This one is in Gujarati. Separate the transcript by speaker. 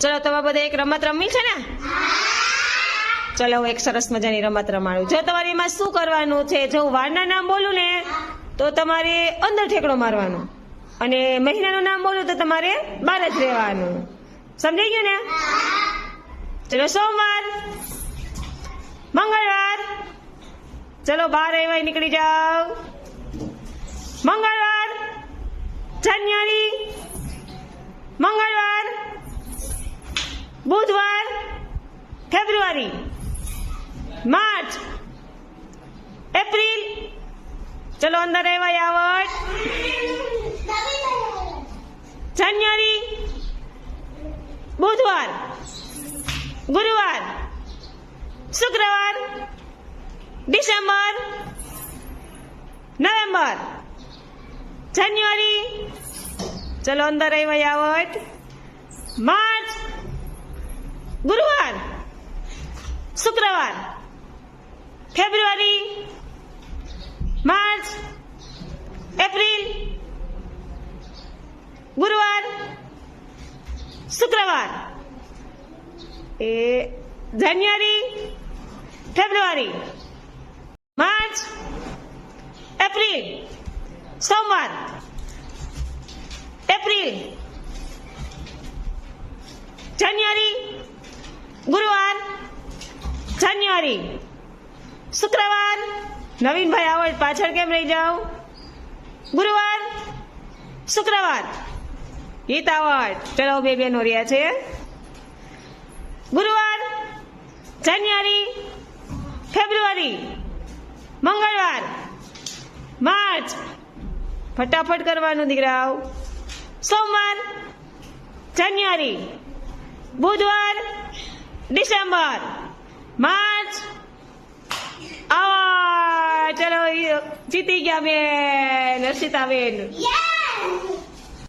Speaker 1: ચલો તમે બધા એક રમત રમી છે ને? ચલો, હું એક સરસ મજાની રમત રમાડું. જો તમારે એમાં શું કરવાનું છે, જો હું વારના નામ બોલું ને, તો તમારે અંદર ઠેકડો મારવાનો. અને મહિનાનું નામ બોલું તો તમારે બહાર જ રહેવાનું. સમજાઈ ગયું ને? ચલો, સોમવાર. મંગળવાર. ચલો, બહાર આવ્યા, નીકળી જાઓ. મંગળવાર. જાન્યુઆરી. બુધવાર, ફેબ્રુઆરી, માર્ચ, એપ્રિલ. ચલો અંદર આવ્યા આવટ જાન્યુઆરી, બુધવાર, ગુરુવાર, શુક્રવાર, ડિસેમ્બર, નવેમ્બર. જાન્યુઆરી. ચલો અંદર આવ્યા આવટ માર્ચ ગુરુવાર શુક્રવાર ફેબ્રુઆરી માર્ચ એપ્રિલ ગુરુવાર શુક્રવાર. એ જાન્યુઆરી ફેબ્રુઆરી માર્ચ એપ્રિલ સોમવાર એપ્રિલ જાન્યુઆરી ગુરુવાર, જાન્યુઆરી, શુક્રવાર, નવીનભાઈ આવો પાછળ કેમ રહી જાઓ? ગુરુવાર, શુક્રવાર. આવડ ચલો, બે બેનો રહ્યા છે. ગુરુવાર, જાન્યુઆરી, ફેબ્રુઆરી, મંગળવાર, માર્ચ. ફટાફટ કરવાનું દીકરાઓ. સોમવાર, જાન્યુઆરી. બુધવાર ડિસેમ્બર માર્ચ આ ચલો જીતી ગયા બેન હર્ષિતા બેન
Speaker 2: Yes!